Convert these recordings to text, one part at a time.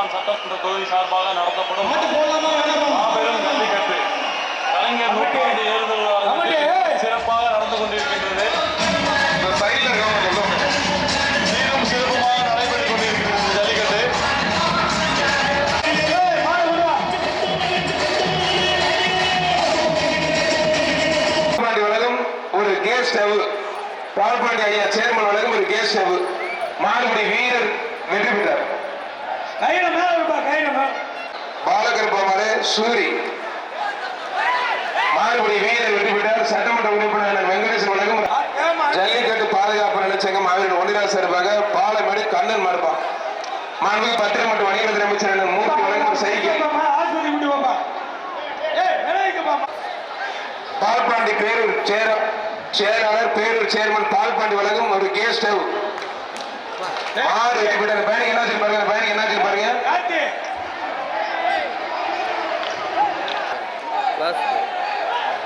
சோழவந்தான் சட்டமன்ற தொகுதி சார்பாக நடத்தப்படும் மாபெரும் ஜல்லிக்கட்டு. கலைஞர் நூற்றாண்டு ஏறுதல். சிறப்பாக நடந்து கொண்டிருக்கின்றது. சீரும் சிறப்புமாக நடைபெற்றுக் கொண்டிருக்கிறது ஜல்லிக்கட்டு. வழங்கும் ஒரு கேஸ் ஸ்டவ். பால்பாண்டி ஐயா சேர்மன் வழங்கும் ஒரு கேஸ் ஸ்டவ். மாடுபடி வீரர் வெற்றி பெற்றார். கையில மேல விடுப்பா கையில மேல. பாலகர்பமாறு சூரி. மாடுபடி வீரர் வெற்றி பெற்றார். சட்டமன்ற உறுப்பினர் வெங்கடேசன் வழங்கும் ஜல்லிக்கட்டு பாதுகாப்பு நலச்சங்கம் அவர்கள் ஒன்றினால் சார்பாக பாலமேடு கண்ணன் மறுப்பான் மாண்பு பத்திரம் மற்றும் வணிகத்துறை அமைச்சர் மூர்த்தி வழங்கும் விளைவிக்கப்பா பால்பாண்டி பேரூர் சேர செயலாளர் பேரூர் சேர்மன் பால்பாண்டி வழங்கும் ஒரு கேஸ் ஸ்டவ். ஆறு வெற்றி பெற்றார். பயணிக்கு என்ன பாருங்க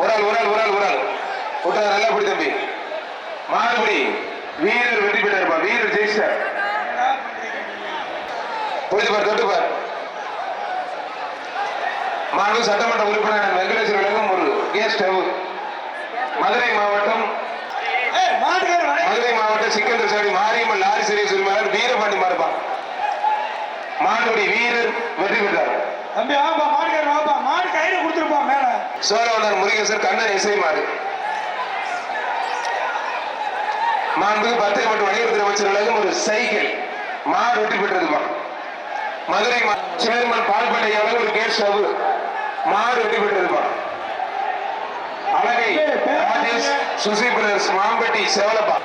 ஒரு ஆள் ஒரு ஆள் ஒரு ஆள் ஒரு விட்டா நல்லா பிடி தம்பி. மாறுபடி. வீரர் வெற்றி பெற்றாருப்பா வீரர் ஜெயிச்சார். புரிஞ்சு பார் தொட்டு பார். மாண்பு சட்டமன்ற உறுப்பினர் வெங்கடேஸ்வர வழங்கும் ஒரு கேஸ் ஸ்டவ் மதுரை மாவட்டம் மதுரை மாவட்டம் சிக்கந்தர் சாடி மாரியம்மன் லாரி சிறை உரிமையாளர் வீரபாண்டி மாறுப்பான் மாண்புடி வீரர் வெற்றி பெற்றார். தம்பி ஆமா மாடுகார் வாப்பா மாடு கையில கொடுத்துருப்பா மேல. சோழவனர் முருகேசர் கண்ணன் இசை மாறு மாண்புக்கு பத்திரிகை மற்றும் வணிகத்துறை அமைச்சர் வழங்கும் ஒரு சைக்கிள். மாடு வெற்றி பெற்றதுமா மதுரை சேர்மன் பால்பண்டை வழங்கும் ஒரு கேஸ் ஸ்டவ்? மாடு வெற்றி பெற்றதுமா அழகை ராஜேஷ் சுசி பிரதர்ஸ் மாம்பட்டி செவலப்பா.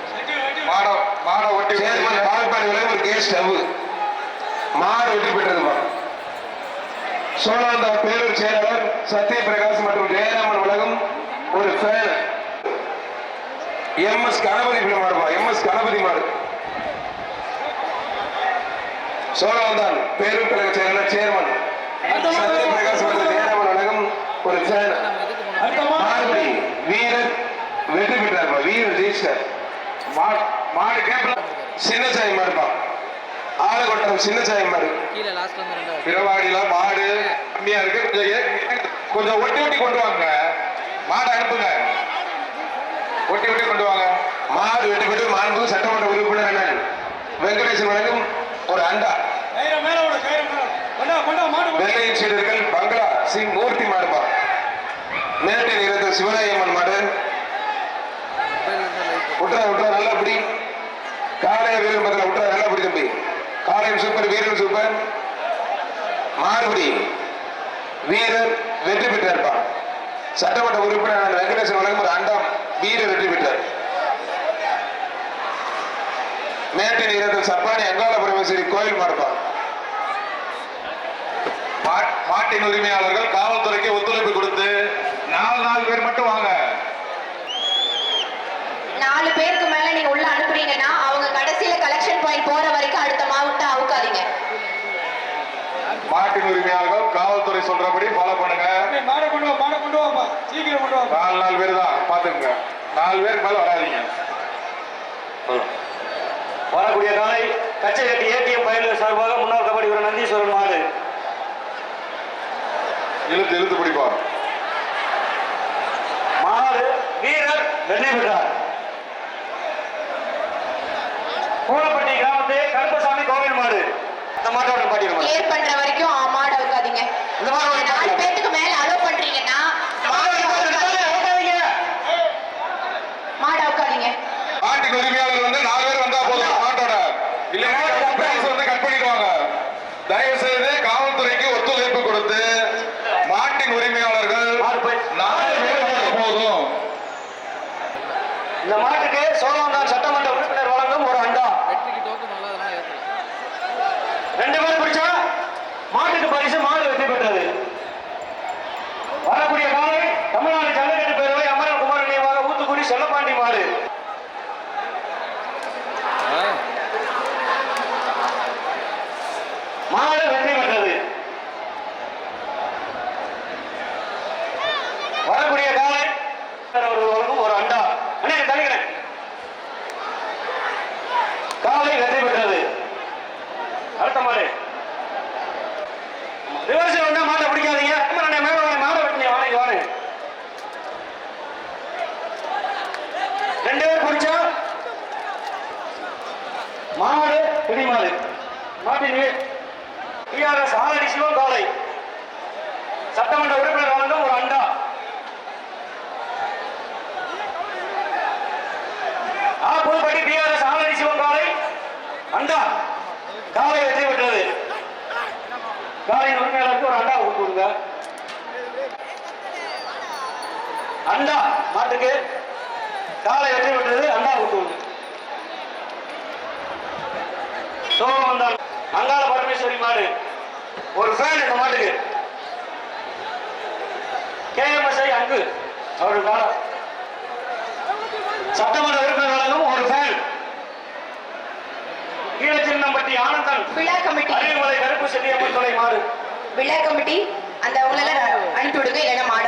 மாட மாட ஒட்டி சேர்மன் பால்பாண்டி வழங்கும் ஒரு கேஸ் ஸ்டவ். மாடு வெற்றி பெற்றதுமா சோழாந்தா பேரூர் செயலாளர் சத்யபிரகாஷ் மற்றும் ஜெயராமன் உலகம் ஒரு ஃபேன் எம் எஸ் கணபதி பிள்ளை எம் எஸ் கணபதி மாடு. சோழாந்தான் பேரூர் கழக செயலாளர் சேர்மன் சத்யபிரகாஷ் மற்றும் ஜெயராமன் உலகம் ஒரு ஃபேன் வீரர் வெற்றி பெற்றார் வீரர் ஜெயிச்சார் மா- மாடு கேப்ல சின்னசாமி மாடுப்பா. ஆலகொட்டம் இருந்து ரெண்டாவது பிறவாடியில மாடு கம்மியா இருக்கு. கொஞ்சம் ஒட்டி ஒட்டி கொண்டு வாங்க. மாடு அனுப்புங்க. ஒட்டி ஒட்டி கொண்டு வாங்க. மாடு வெட்டி விட்டு மாண்பு சட்டமன்ற உறுப்பினர் அண்ணன் வெங்கடேசன் வழங்கும் ஒரு அண்டா. கொண்டா கொண்டா கொண்டா. வெள்ளையின் சீடர்கள் பங்களா சி மூர்த்தி மாடுப்பா மேட்டில் இருந்த சிவராயம்மன் மாடு. விட்டுறா விட்டுறா நல்லா பிடி. காளைய வீரன் பத்திர விட்டுறா நல்லா பிடி தம்பி. காலையில் சூப்பர் வீரர் சூப்பர். மாறுபடி வீரர் வெற்றி பெற்றார்ப்பா. சட்டமன்ற உறுப்பினர் வெங்கடேசன் வழங்கும் ஒரு அண்டாம் வீரர் வெற்றி பெற்றார். மேட்டின் இரண்டு சப்பானி அங்காள பரமேஸ்வரி கோயில் மாடுப்பா. மாட்டின் உரிமையாளர்கள் காவல்துறைக்கு ஒத்துழைப்பு கொடுத்து நாலு நாலு பேர் மட்டும் வாங்க. நாலு பேருக்கு மேல நீங்க உள்ள அனுப்புறீங்கன்னா பாயிண்ட் போற வரைக்கும் அடுத்த மாவட்டம் அவுக்காதீங்க. மாட்டின் உரிமையாளர்கள் காவல்துறை சொல்றபடி ஃபாலோ பண்ணுங்க. மாடை கொண்டு வா மாடை கொண்டு வாப்பா. சீக்கிரம் கொண்டு வாப்பா. நாலு நாலு பேர் தான் பாத்துக்கங்க நாலு பேருக்கு மேல வராதீங்க. வரக்கூடிய காலை கச்சை கட்டி ஏடிஎம் பயிர்கள் சார்பாக முன்னாள் கபடி வீரர் நந்தீஸ்வரன் மாடு இழுத்து இழுத்து பிடிப்பா மாடு வீரர் வெற்றி பெற்றார் பூலப்பட்டி கிராமத்து கருப்பசாமி கோவில் மாடு இந்த மாட்டோட பாட்டிடுமா கிளியர் பண்ற வரைக்கும் மாடு அவுக்காதீங்க இந்த மாடு நீங்க நாலு பேத்துக்கு மேல அலோவ் பண்றீங்கன்னா மாடு அவுக்காதீங்க. மாடு அவுக்காதீங்க மாட்டின் உரிமையாளர் வந்து நாலு பேர் வந்தா போதும் மாட்டோட. இல்லைன்னா பிரைஸ் வந்து கட் பண்ணிடுவாங்க. தயவு செய்து காவல்துறைக்கு ஒத்துழைப்பு கொடுத்து மாட்டின் உரிமையாளர்கள் நாலு பேர் வந்தா போதும். இந்த மாட்டுக்கு சோழவந்தான் சட்டமன்ற உறுப்பினர் வழங்கும் ஒரு அண்டா. வெற்றிக்கு டோக்கன் நல்லா அதெல்லாம் ஏற்றலாம் ரெண்டு பேரும் பிடிச்சா மாட்டுக்கு பரிசு மாடு வெற்றி பெற்றது. வரக்கூடிய காலை தமிழ்நாடு ஜல்லிக்கட்டு பேரவை அமரன் குமார் நினைவாக ஊத்துக்குடி செல்லப்பாண்டி மாடு. மாடு வெற்றி பெற்றது வரக்கூடிய காலை அவர்கள் வழங்கும் ஒரு அண்டா அண்ணே தள்ளிக்கிறேன் காலை வெற்றி பெற்றது அடுத்த மாடு மாட்டின் டிஆர்எஸ் ஆலடி சிவம் காலை சட்டமன்ற உறுப்பினர் வழங்கும் ஒரு அண்டா. ஆ புதுப்பட்டி டிஆர்எஸ் ஆலடி சிவம் காலை அண்டா. காலை வெற்றி பெற்றது. காலையின் உரிமையாளருக்கு ஒரு அண்டா கொடுங்க. அண்டா மாட்டுக்கு காலை வெற்றி பெற்றது அண்டா கொடுங்க சோகம் அங்காள பரமேஸ்வரி மாடு. ஒரு ஃபேன் இந்த மாட்டுக்கு. கேஎம்எஸ்ஐ அங்கு அவர்கள் கால சட்டமன்ற உறுப்பினர் வழங்கும் ஒரு ஃபேன் கீழச்சின்னம்பட்டி ஆனந்தன். விழா கமிட்டி அரியமலை கருப்பு செட்டியம்மன் துணை மாடு. விழா கமிட்டி அந்த உங்களை அனுப்பி விடுங்க இல்லைன்னா மாட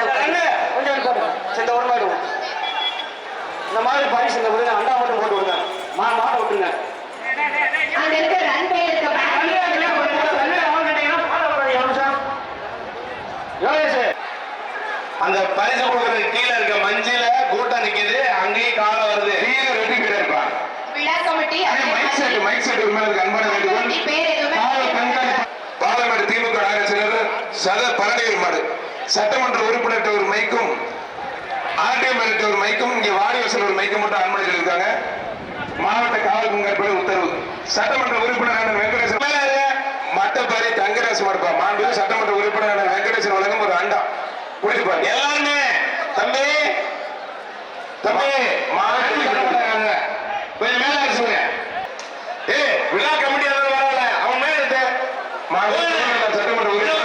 கொஞ்சம் எடுத்து போடுங்க. சரி, இந்த ஒரு மாடு. இந்த மாதிரி பரிசு இந்த விடுங்க அண்டா மட்டும் போட்டு விடுங்க. மா மாட்டை விட்டுருங்க. அங்க இருக்க ரன் இருக்க தண்ணி பேக் அடிக்கலாம், கொஞ்சம் நேரம் தண்ணி வாங்கிட்டீங்கன்னா மாடை வராது, ஒரு நிமிஷம். யோகேஷ், அந்த பரிசு கொடுக்கறதுக்கு கீழே இருக்க மஞ்சில கூட்டம் நிக்குது. அங்கேயும் காலம் வருது. பெற்றிருப்பா. விழா கமிட்டி அதே மைக் செட் மைக் செட் மேல இருக்கு. அன்பான வேண்டுகோள் பேர் பாலமேடு திமுக செயலர் சத பழனியூர் மாடு. சட்டமன்ற உறுப்பினர்கிட்ட ஒரு மைக்கும் ஆர்டிஎம் ஒரு மைக்கும் இங்க வாடி வசல் ஒரு மைக்கும் மட்டும் பண்ணி சொல்லியிருக்காங்க. மாவட்ட காவல் கண்காணிப்பு உத்தரவு. சட்டமன்ற உறுப்பினர் வெங்கடேசன். மட்டப்பாரி தங்கராசு மாடுப்பா மாண்பு சட்டமன்ற உறுப்பினர் வெங்கடேசன் வழங்கும் ஒரு அண்டா. குடிச்சுப்பா எல்லாருமே தம்பி தம்பி மாவட்ட கொஞ்சம் மேல அரசுங்க ஏய் விழா கமிட்டி வரல. அவன் மேல இருக்கு. சட்டமன்ற உறுப்பினர்.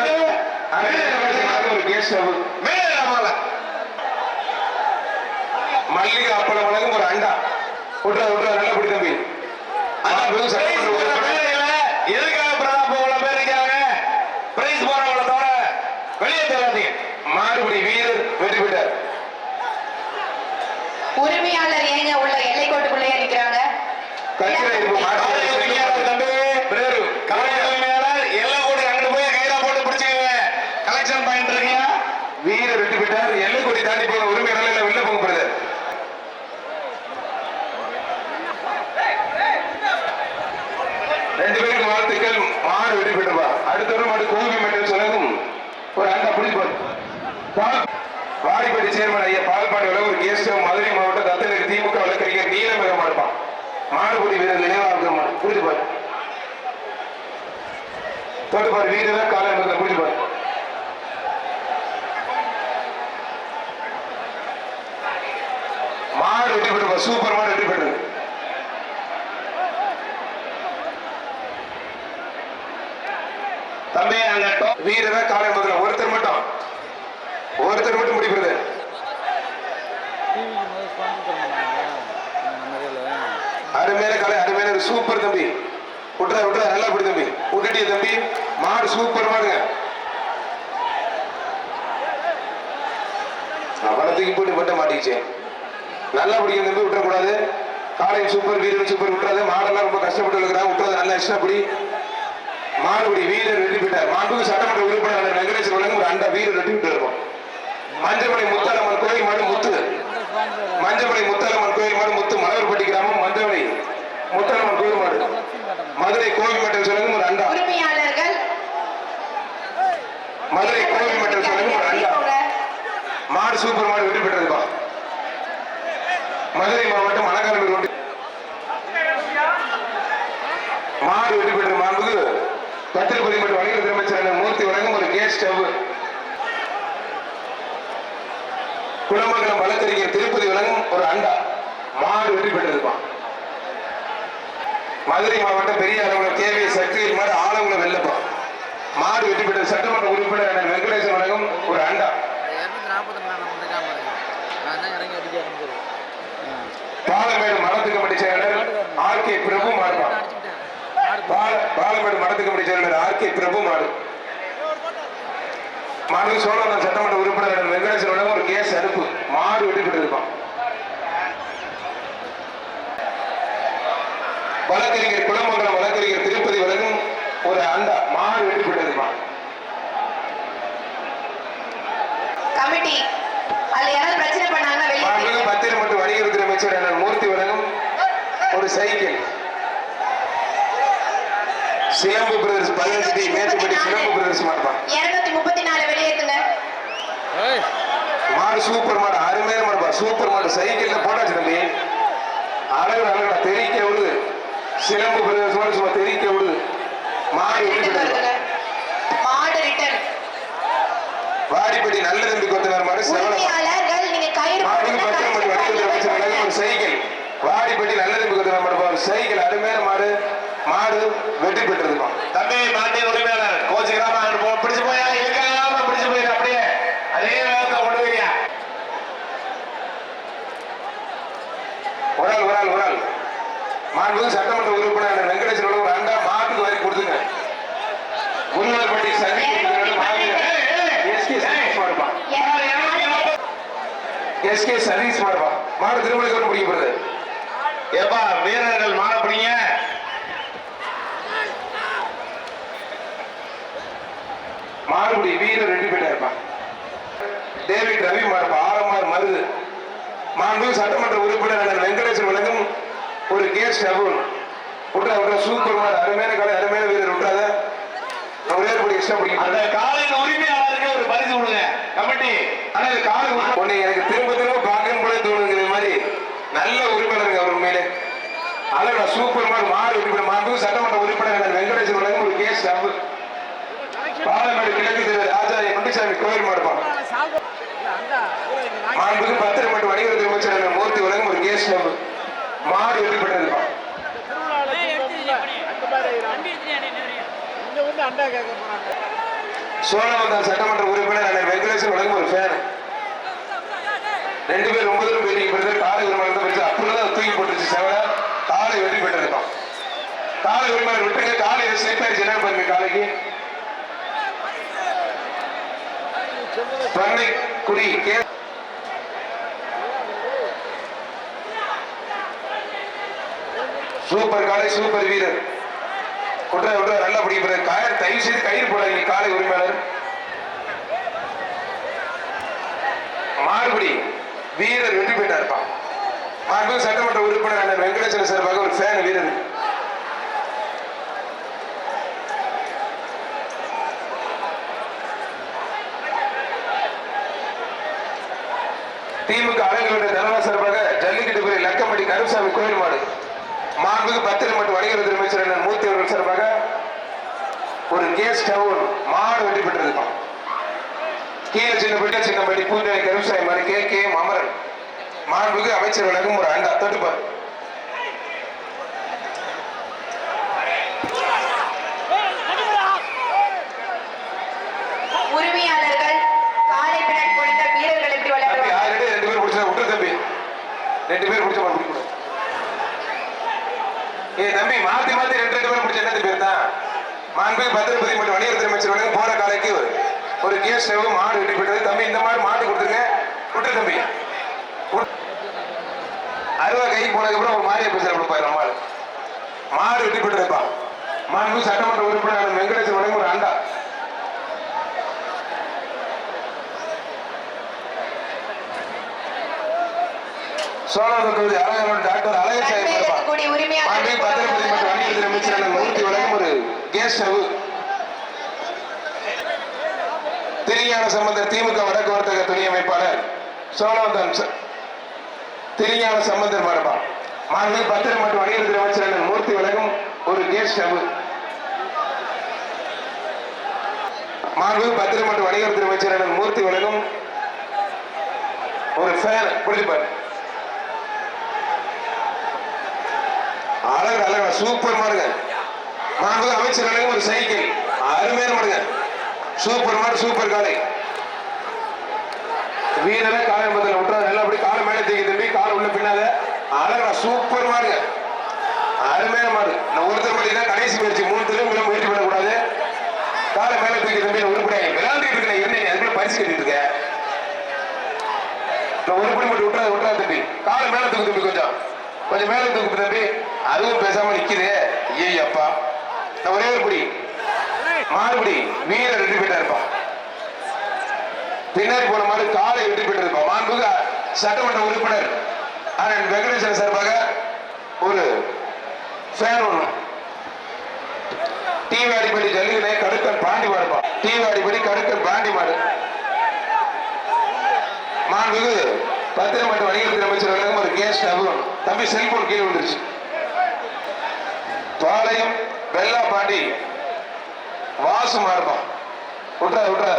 ஒரு கேஸ் மேல மல்லிகை அப்பளம் வழங்கும் ஒரு அண்டா. விட்றா விட்றா நல்லா பிடி தம்பி. அண்ணா புது சட்டமன்ற உறுப்பினர் எதுக்காக பிரதாப் இவ்வளவு பேர் இருக்காங்க பிரைஸ் போறவங்கள தவிர வெளியே தள்ளாதீங்க மாறுபடி வீரர் வெற்றி பெற்றார் உரிமையாளர் ஏங்க உள்ள எல்லைக்கோட்டுக்குள்ளேயே நிக்கிறாங்க கட்சியில இருப்பு மாற்று தம்பி பிரேரு கலைஞர் எல்லாம் கூட அங்கிட்டு போய் கையில போட்டு பிடிச்சுக்கங்க கலெக்ஷன் பாயிண்ட் இருக்கீங்க வீரர் வெற்றி பெற்றார். எல்லை கொடி தாண்டி போன உரிமையாளர் இல்ல வெளில போங்க பிரதர் ரெண்டு பேருக்கு வாழ்த்துக்கள். மாறு வெற்றி பெற்றுவா? அடுத்த ஒரு மாடு கோவி மெட்டல் சொல்லவும். ஒரு அண்டா பிடிச்சு பாரு வாடிப்பட்டி சேர்மன் ஐயா பால்பாடி ஒரு கேஸ்ட் மதுரை மாவட்டம் தத்தனுக்கு திமுக வழக்கறிஞர் நீலமிக மாடுப்பான் மாடுபடி வீரர் நினைவாக புரிஞ்சு பாரு. தொட்டு பாரு வீரர் காலை புரிஞ்சு பாரு. மாடு வெற்றி பெற்று சூப்பர் மாடு வெற்றி பெற்றது தம்பி அங்க டோ- வீரரை காலை முதல்ல ஒருத்தர் மட்டும். ஒருத்தர் மட்டும் முடிப்பது டிவிக்கு முதல் ஸ்பான்சர் தர மாட்டாங்க நம்ம இதில் அருமையான காலை அருமையான ஒரு சூப்பர் தம்பி. விட்டுற விட்டுற நல்லா பிடி தம்பி. விட்டுட்டிய தம்பி. மாடு சூப்பர் மாடுங்க. அவனத்துக்கு போட்டு மட்டும் மாட்டிக்கிச்சேன் நல்லா பிடிக்கும் தம்பி விட்டுறக்கூடாது. காலை சூப்பர் வீரர் சூப்பர் விட்டுறாது. மாடெல்லாம் ரொம்ப கஷ்டப்பட்டு இருக்கிறாங்க விட்டுறது நல்லா இஷ்டப்படி மாடுபடி வீரர் வெட்டி விட்டார் மாண்புக்கு சட்டமன்ற உறுப்பினர் வெங்கடேஸ்வர வழங்கும் ஒரு அண்டா வீரர் வெட்டி பெற்று இருக்கும் மஞ்சமலை முத்தாலம்மன் கோயில் மாடு முத்து. மஞ்சமலை முத்தாலம்மன் கோயில் மாடு முத்து. மலர்பட்டி கிராமம் மஞ்சமலை முத்தாலம்மன் மதுரை கோவில் மட்டம் சொல்லுங்க ஒரு அண்டா. உரிமையாளர்கள். மதுரை கோவில் மட்டம் சொல்லுங்க ஒரு அண்டா. மாடு சூப்பர் மாடு வெற்றி பெற்றதுப்பா மதுரை மாவட்டம் மணக்காரம்பேர் கொண்டு. மாடு வெற்றி பெற்ற மாண்புக்கு பத்திரப்பதி மற்றும் வணிகத்துறை அமைச்சர் மூர்த்தி வழங்கும் ஒரு கேஸ் ஸ்டவ். குளமங்கலம் வழக்கறிஞர் திருப்பதி வழங்கும் ஒரு அண்டா. மாடு வெற்றி பெற்றதுப்பா மதுரை மாவட்டம் பெரிய அளவுல கேவி சக்தியில் மாதிரி ஆலங்குளம் வெள்ளப்பா மாடு வெற்றி பெற்ற சட்டமன்ற உறுப்பினர் அண்ணன் வெங்கடேசன் வழங்கும் ஒரு அண்டா. நம்ம பாலமேடு மடத்து கமிட்டி செயலர் ஆர் கே பிரபு மாடுப்பா. பால பாலமேடு மடத்து கமிட்டி செயலர் ஆர் கே பிரபு மாடு. மாடு சோழன் சட்டமன்ற உறுப்பினர் அண்ணன் வெங்கடேசன் வழங்கும் ஒரு கேஸ் அறுப்பு மாடு வெற்றி பெற்றிருப்பான். வழக்கறிஞர் குளமங்கலம் வழக்கறிஞர் திருப்பதி வழங்கும் ஒரு மாடு வெற்றி பெற்றிருப்பான் கமிட்டி அதுல யாராவது பிரச்சனை பண்ணாங்கன்னா வணிகத்துறை அமைச்சர் மூர்த்தி வழங்கும் ஒரு சைக்கிள். சிலம்பு பிரதர்ஸ் பதினஞ்சு டி மேட்டுப்பட்டி சிலம்பு பிரதர்ஸ் மாடுப்பா இருநூத்தி முப்பத்தி நாலு வெளியேற்றுங்க ஏய். மாடு சூப்பர் மாடு அருமையான மாடுப்பா சூப்பர் மாடு சைக்கிள்ல போட்டாச்சு தம்பி. அழகு அழகா தெரிக்க விடுது சிலம்பு பிரதர்ஸ் மாடு சும்மா தெரிக்க விடுது மாடு மாடு ரிட்டர்ன் வாடிப்பட்டி நல்ல தம்பி கொத்தனார் மாடு உரிமையாளர்கள் நீங்க கயிறு ஒரு சைக்கிள். வாடிப்பட்டி நல்ல தம்பி கொத்தனார் மாடுப்பா ஒரு சைக்கிள் அருமையான மாடு. மாடு வெற்றி பெற்றதுப்பா தம்பி மாட்டின் உரிமையாளர் கோச்சுக்கிறாம பிடிச்சு போயா? இருக்காம பிடிச்சு போயிரு அப்படியே. அதே கொண்டு போயியா ஒரு ஆள் ஒரு ஆள். ஒரு சட்டமன்ற உறுப்பினர் வெங்கடேஸ்வரோட ஒரு அண்டா மாட்டுக்கு வரி கொடுத்துங்க. முன்னாள்பட்டி சதி எஸ்கே சதீஷ் மாடுப்பா. எஸ்கே மாடு திருமணம் பிடிக்கப்படுது. ஏப்பா வீரர்கள் மாற பிடிங்க. மாடுபடி வீரர் ரெண்டு பேர் இருப்பான் டேவிட் ரவி மாடுப்பா. ஆரம்மார் மருது. மாண்பு சட்டமன்ற உறுப்பினர் அண்ணன் வழங்கும் ஒரு கேஸ் டபுள் விட்றா விட்றா சூப்பர் மாடு அருமையான காலை அருமையான வீரர். விட்றாத. ஒரே படி இஷ்டம் அந்த பிடிக்கும் காலையின் உரிமையாளருக்கு ஒரு பரிசு கொடுங்க. கமிட்டி. ஆனா இது காலை உன்னை எனக்கு திரும்ப திரும்ப பார்க்கணும் போல தோணுங்கிற மாதிரி நல்ல உறுப்பினருங்க அவர் உண்மையிலே. அழகா சூப்பர் மாடு உறுப்பினர் மாண்பு சட்டமன்ற உறுப்பினர் வெங்கடேசன் வழங்கும் ஒரு கேஸ் டபுள் பாலமேடு கிழக்கு திரு ராஜா குண்டிசாமி கோயில் மாடுப்பான் மாண்புக்கு பத்திரம் மட்டும் வணிகத்துறை அமைச்சர் மூர்த்தி வழங்கும் ஒரு கேஸ் டபுள் மாடு வெற்றி பெற்றதுப்பான் சோழவந்தான் சட்டமன்ற உறுப்பினர் அண்ணன் வெங்கடேசன் வழங்கும் ஒரு ஃபேன் ரெண்டு பேர் ஒன்பது தூரம் போயிட்டு பெற்று காலை உரிமையாளர் பெற்று அப்படிதான் தூக்கி போட்டுருச்சு செவல காலை வெற்றி பெற்றிருக்கான் காலை உரிமையாளர் விட்டுங்க காலை ஸ்லிப் ஆயிடுச்சு. என்ன பாருங்க காலைக்கு பண்ணை குடி சூப்பர் காலை சூப்பர் வீரர். குட்டை விட்டு நல்லா பிடிக்கிறது காயர் தயவு செய்து கயிறு போடாதீங்க. காலை உரிமையாளர். மாறுபடி வீரர் வெற்றி பெற்றா இருப்பான் மாண்பு சட்டமன்ற உறுப்பினர் அண்ணன் வெங்கடேஸ்வர சார்பாக ஒரு ஃபேன் வீரர். திமுக அலங்குடைய தலைவர் சார்பாக ஜல்லிக்கட்டு பிரிவு லக்கம்பட்டி கருசாமி கோயில் மாடு மாண்புக்கு பத்திரம் மற்றும் வணிகர் அமைச்சர் மூர்த்தி அவர்கள் சார்பாக ஒரு கேஸ் டவுன் மாடு வெற்றி பெற்றிருப்பான் கீழே சின்னப்பட்டி சின்னப்பட்டி பூஞ்சை கருசாய் மாதிரி கே கே அமரன் மாண்புக்கு அமைச்சர் வழங்கும் ஒரு அண்டா தொட்டுப்பார் உரிமையாளர்கள் காலை பின்னாடி பொழுத வீரர்கள் எப்படி தம்பி விளையாடுவாங்க ஆல்ரெடி ரெண்டு பேர் பிடிச்சா விட்டுரு தம்பி ரெண்டு பேர் பிடிச்ச மாதிரி பிடிக்கணும் நீ மாத்தி மாத்தி ரெண்டு ரெண்டு பேரும் பிடிச்ச என்ன பேர் தான் மாண்பு பத்திரபதி மற்றும் வணிக அமைச்சர் போற காலைக்கு ஒரு ஒரு கேஸ் மாடு வெட்டி போட்டது தம்பி இந்த மாதிரி மாடு கொடுத்துருங்க. குட்டு தம்பி. அருவா கை போனதுக்கப்புறம் ஒரு மாரியா பேசுற கொடுப்பாரு மாடு மாடு வெட்டி போட்டுருப்பா மாண்பு சட்டமன்ற உறுப்பினர் வெங்கடேசன் ஒரு அண்டா. சோழர் தொகுதி அழகர் டாக்டர் கூடிய மாண்பு பத்திரப்பதி மற்றும் வணிகத்துறை அமைச்சர் மூர்த்தி வழங்கும் ஒரு கேஸ் ஸ்டவ் திருஞான சம்பந்தர் திமுக வடக்கு வர்த்தக துணை அமைப்பாளர் சோழவந்தன் திருஞான சம்பந்தர் மரபா. மாண்பு பத்திரம் மற்றும் வணிகத்துறை அமைச்சர் மூர்த்தி வழங்கும் ஒரு கேஸ் ஸ்டவ் மாண்பு பத்திரம் மற்றும் வணிகத்துறை அமைச்சர் மூர்த்தி வழங்கும் ஒரு ஃபேன் புரிஞ்சுப்பாரு அழகு அழகா சூப்பர் மாடுங்க. நாங்கள் அமைச்சர் வழங்கும் ஒரு சைக்கிள். அருமையான மாடுங்க. சூப்பர் மாடு சூப்பர் காலை வீரரை காலை முதல்ல விட்டுறா நல்லா அப்படி காலை மேலே தூக்கி தம்பி கால் உள்ள பின்னால அழகா சூப்பர் மாடுங்க. அருமையான மாடு. நான் ஒருத்தர் மட்டும் கடைசி முயற்சி. மூணு திரும்ப முயற்சி பண்ணக்கூடாது. காலை மேலே தூக்கி தம்பி நான் உருப்படியா விளையாண்டுட்டு இருக்கேன் இருந்தேன் அதுக்குள்ள பரிசு கட்டிட்டு இருக்கேன். நான் படி மட்டும் விட்டுறா விட்டுறா தம்பி. காலை மேலே தூக்கு தம்பி கொஞ்சம். கொஞ்சம் மேலே தூக்கு தம்பி. அதுவும் பேசாம நிக்குது. ஏய் அப்பா நான் ஒரே ஒரு குடி. மாறுபடி வீரர் வெற்றி பெற்றா இருப்பான் பின்னாடி போன மாதிரி காலை வெற்றி பெற்றிருப்பான் மாண்புக சட்டமன்ற உறுப்பினர் அண்ணன் வெங்கடேசன் சார்பாக ஒரு ஃபேன் ஒன்று டீவாடிப்படி ஜல்லிகளை கடுக்கன் பாண்டி மாடுப்பா. டீவாடிப்படி கடுக்கன் பாண்டி மாடு. மாண்புகு பத்திரம் மற்றும் வணிகத்துறை அமைச்சர் ஒரு கேஸ் தம்பி செல்போன் கீழே விழுந்துருச்சு. பாளையம் வெள்ளா பாண்டி. வாசு மாறுப்பான் விட்றா விட்றா.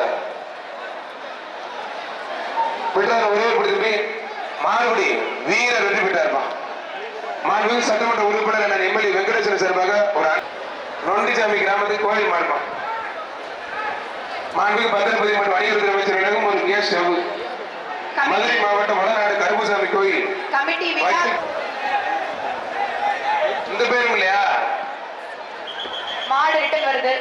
விட்டார ஒரே பிடிச்சி மாறுபடி வீரர் வெற்றி பெற்றார்ப்பான் மாண்புமிகு சட்டமன்ற உறுப்பினர் அண்ணன் எம்எல்ஏ வெங்கடேஸ்வரன் சார்பாக ஒரு நொண்டிசாமி கிராமத்துக்கு கோழி மாறுப்பான் மாண்புமிகு பத்திரப்பதி மற்றும் வணிகத்துறை அமைச்சர் வழங்கும் ஒரு கேஸ் ஸ்டவ் மதுரை மாவட்டம் வடநாடு கருப்புசாமி கோயில். இந்த பேரும் இல்லையா? மாடு ரிட்டன் வருது.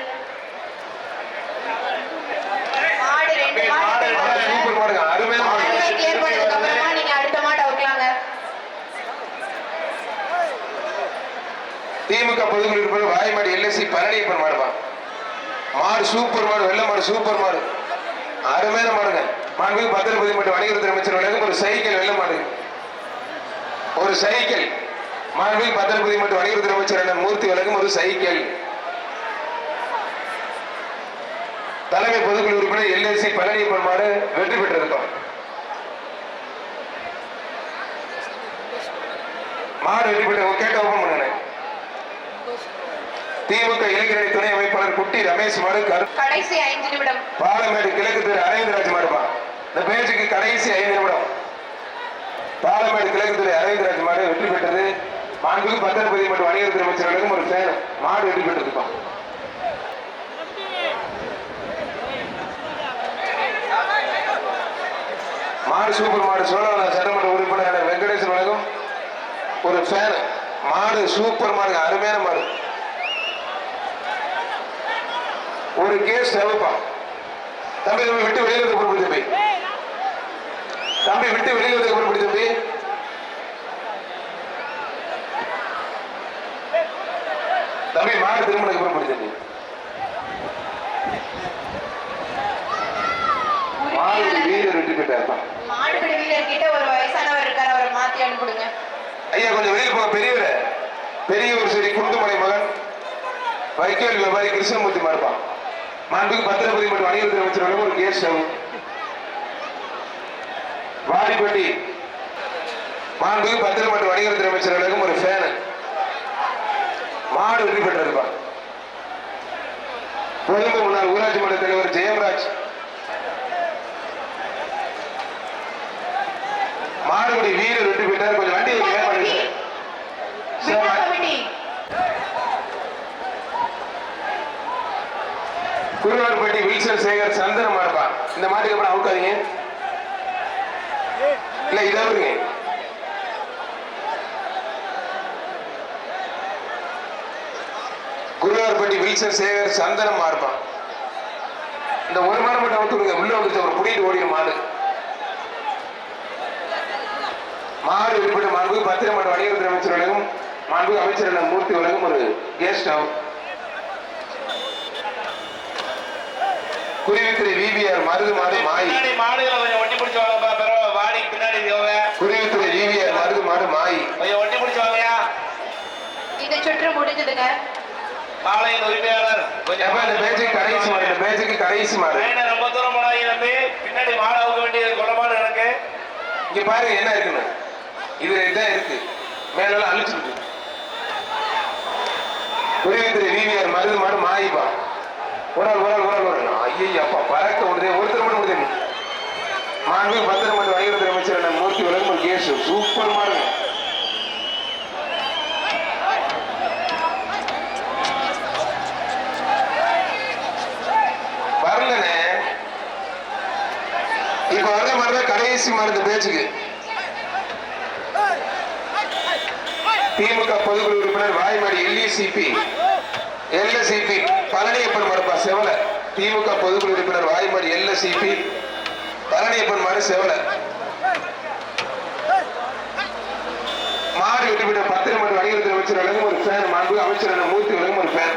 மாடு ரெண்டு மாடு return வருது. சூப்பர் மாடுங்க அருமையான மாடு. மாடுகளை clear பண்ணதுக்கு அப்புறமா நீங்க அடுத்த மாட்டை அவுக்கலாங்க. திமுக பொதுக்குழு உறுப்பினர் வாய்மாடி எல்எஸ்சி பழனியப்பன் மாடுப்பா மாடு. சூப்பர் மாடு வெள்ள மாடு சூப்பர் மாடு. அருமையான மாடுங்க. மாண்புமிகு பத்திரப்பதி மற்றும் வணிகத்துறை அமைச்சர் வழங்கும் ஒரு சைக்கிள் வெள்ள மாடு. ஒரு சைக்கிள். மாண்புமிகு பத்திரப்பதி மற்றும் வணிகத்துறை அமைச்சர் மூர்த்தி வழங்கும் ஒரு சைக்கிள். தலைமை பொதுக்குழு உறுப்பினர் எல்எஸ்சி பழனியப்பன் மாடு வெற்றி பெற்றிருக்கோம் மாடு வெற்றி பெற்ற கேட்ட ஓபன் திமுக இளைஞரணி துணை அமைப்பாளர் குட்டி ரமேஷ் மாடு கடைசி ஐந்து நிமிடம். பாலமேடு கிழக்கு திரு அரவிந்தராஜ் மாடுப்பா இந்த பேச்சுக்கு கடைசி ஐந்து நிமிடம். பாலமேடு கிழக்கு திரு அரவிந்தராஜ் மாடு வெற்றி பெற்றது. மாண்புக்கு பத்திரப்பதி மற்றும் வணிகத்துறை அமைச்சர்களுக்கும் ஒரு மாடு வெற்றி பெற்றதுப்பா மாடு சூப்பர் மாடு சோழவன சட்டமன்ற உறுப்பினர் வெங்கடேசன் வழங்கும் ஒரு ஃபேன் மாடு சூப்பர் மாடு அருமையான மாடு. ஒரு கேஸ் தேவைப்பா. தம்பி தம்பி விட்டு வெளியில் வந்து பிடி தம்பி. தம்பி விட்டு வெளியில் வந்து பிடி தம்பி. தம்பி மாடு திருமணம் அப்புறம் பிடி தம்பி மாடு வீரர் வெற்றி பெற்றார்ப்பா மாடுபிடி வீரர் கிட்ட ஒரு வயசானவர் இருக்காரு அவரை மாத்தி அனுப்பிடுங்க. ஐயா கொஞ்சம் வெளியில போங்க. பெரியவரே. பெரியவர் சரி குண்டுமலை மகன். வைக்கோல் வியாபாரி கிருஷ்ணமூர்த்தி மாறுப்பான் மாண்புக்கு பத்திரப்பதி மற்றும் அமைச்சர் வழங்கும் ஒரு கேஸ் ஸ்டவ். வாடிப்பட்டி. மாண்புக்கு பத்திரம் மற்றும் வணிகத்துறை அமைச்சர் ஒரு ஃபேனு மாடு வெற்றி பெற்றிருப்பான் கொழும்பு முன்னாள் ஊராட்சி மன்ற தலைவர் ஜெயம்ராஜ். மாடுபடி வீரர் வெற்றி பெற்றார் கொஞ்சம் வண்டி குருவார்பட்டி வில்சன் சேகர் சந்தனம் மாடுப்பா இந்த மாட்டுக்கு அப்புறம் அவுக்காதீங்க இல்ல இதை வருங்க குருவார்பட்டி வில்சன் சேகர் சந்தனம் மாடுப்பான் இந்த ஒரு மாடு மட்டும் அவுத்து விடுங்க. உள்ள வந்துச்சு ஒரு புடிட்டு ஓடிடும் மாடு. மாடு வெளிப்பட்ட மாண்பு பத்திரம் மற்றும் வணிகத்துறை அமைச்சர் வழங்கும் மாண்பு அமைச்சர் மூர்த்தி வழங்கும் ஒரு guest house Kuruvithurai VPR Marudhu மாடு மாய். மாடுகளை கொஞ்சம் ஒட்டி பிடிச்சு பிறகு வாடி பின்னாடி குருவித்துறை விபிஆர் மருது மாடு மாய். கொஞ்சம் ஒட்டி பிடிச்சு வாங்கயா இந்த சுற்று முடிஞ்சதுங்க. பாளையின் உரிமையாளர். இந்த பேச்சுக்கு கடைசி மாடு இந்த பேச்சுக்கு கடைசி மாடு. ரொம்ப தூரம் போனாங்க பின்னாடி மாடு அவுக்க வேண்டியது குளமாடு எனக்கு. இங்க பாருங்க என்ன இருக்குன்னு. இதுல இதான் இருக்கு. மேலெல்லாம் அழிச்சிருக்கு குருவித்துறை விவிஆர் மருந்து மாடு மாயிப்பா ஒரு ஆள் ஒரு ஆள் ஒரு அப்பா பறக்க விடுதே. ஒருத்தர் மட்டும் விடுதே. மாண்பு பத்திரம் மற்றும் வணிகத்துறை அமைச்சர் மூர்த்தி கேஸ் சூப்பர் மாடுங்க. வரலண்ணே. இப்ப வர்ற மாதிரிதான் கடைசி மருந்து பேச்சுக்கு. திமுக பொதுக்குழு உறுப்பினர் வாய்மாடி எல்இசிபி எல்எஸ்இபி பழனியப்பன் மறுப்பா செவல. திமுக பொதுக்குழு உறுப்பினர் வாய்மாடி எல்எஸ்இபி பழனியப்பன் மாடு செவல. மாடு வெற்றி பெற்ற பத்திரம் மற்றும் அமைச்சர் வழங்கும் ஒரு ஃபேன் மாண்பு அமைச்சர் மூர்த்தி வழங்கும் ஒரு ஃபேன்.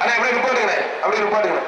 அண்ணா எப்படி நிப்பாட்டுங்கண்ணே? அப்படி நிப்பாட்டுங்கண்ணே?